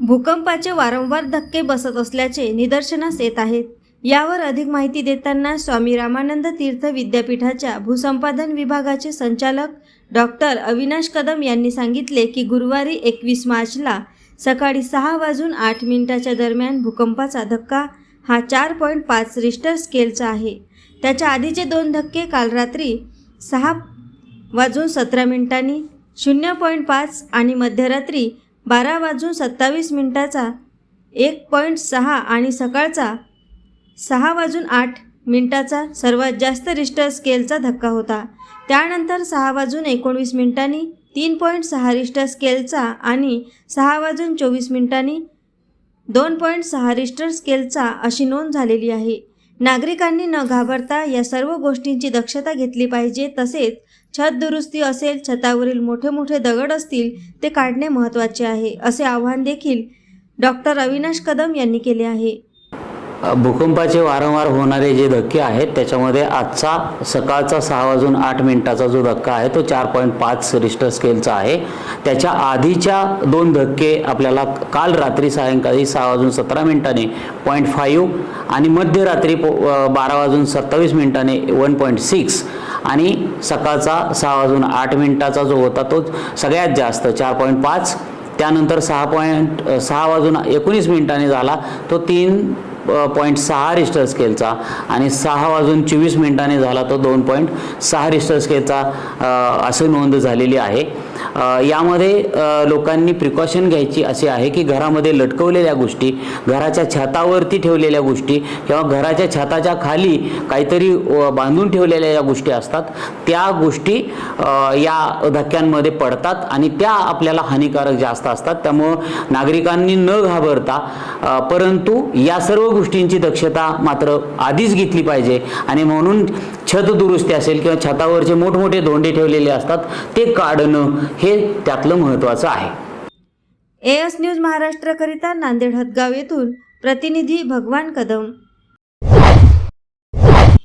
भूकंपाचे वारंवार धक्के बसत असल्याचे निदर्शनास येत आहेत. यावर अधिक माहिती देताना स्वामी रामानंद तीर्थ विद्यापीठाच्या भूसंपादन विभागाचे संचालक डॉक्टर अविनाश कदम यांनी सांगितले की गुरुवारी एकवीस मार्चला सकाळी सहा वाजून आठ मिनिटाच्या दरम्यान भूकंपाचा धक्का हा चार पॉईंट पाच रिश्टर स्केलचा आहे. त्याच्या आधीचे दोन धक्के काल रात्री सहा वाजून सतरा मिनिटांनी शून्य पॉईंट पाच आणि मध्यरात्री बारा वाजून सत्तावीस मिनिटाचा एक पॉईंट सहा आणि सकाळचा सहा वाजून आठ मिनिटाचा सर्वात जास्त रिश्टर स्केलचा धक्का होता. त्यानंतर सहा वाजून एकोणवीस मिनिटांनी तीन पॉईंट सहा रिश्टर स्केलचा आणि सहा वाजून चोवीस मिनिटांनी दोन पॉईंट सहा रिश्टर स्केलचा अशी नोंद झालेली आहे. नागरिकांनी न घाबरता या सर्व गोष्टींची दक्षता घेतली पाहिजे. तसेच छत दुरुस्ती असेल छतावरील मोठे मोठे दगड असतील ते काढणे महत्त्वाचे आहे असे आव्हान देखील डॉक्टर अविनाश कदम यांनी केले आहे. भूकंपाचे वारंवार होणारे जे धक्के आहेत त्याच्यामध्ये आजचा सकाळचा सहा वाजून आठ मिनिटाचा जो धक्का आहे तो चार पॉईंट पाच रिस्टर स्केलचा आहे. त्याच्या आधीच्या दोन धक्के आपल्याला काल रात्री सायंकाळी सहा वाजून सतरा मिनिटाने पॉईंट फाईव्ह आणि मध्यरात्री पो बारा वाजून सत्तावीस मिनिटाने वन पॉईंट सिक्स आणि सकाळचा सहा वाजून आठ मिनिटाचा जो होता तो सगळ्यात जास्त चार पॉईंट पाच. त्यानंतर सहा पॉईंट सहा वाजून एकोणीस मिनिटांनी झाला तो तीन पॉईंट सहा रिस्टर स्केलचा आणि सहा वाजून चोवीस मिनिटांनी झाला तो दोन पॉईंट सहा रिस्टर स्केलचा असं नोंद झालेली आहे. यामध्ये लोकांनी प्रिकॉशन घ्यायची अशी आहे की घरामध्ये लटकवलेल्या गोष्टी घराच्या छतावरती ठेवलेल्या गोष्टी किंवा घराच्या छताच्या खाली काहीतरी बांधून ठेवलेल्या ज्या गोष्टी असतात. त्या गोष्टी या धक्क्यांमध्ये पडतात आणि त्या आपल्याला हानिकारक जास्त असतात. त्यामुळं नागरिकांनी न घाबरता परंतु या सर्व गोष्टींची दक्षता मात्र आधीच घेतली पाहिजे आणि म्हणून छत दुरुस्ती असेल किंवा छतावरचे मोठमोठे धोंडे ठेवलेले असतात ते काढणं हे त्यातलं महत्त्वाचं आहे. एएस न्यूज महाराष्ट्रकरिता नांदेड हदगाव येथून प्रतिनिधी भगवान कदम.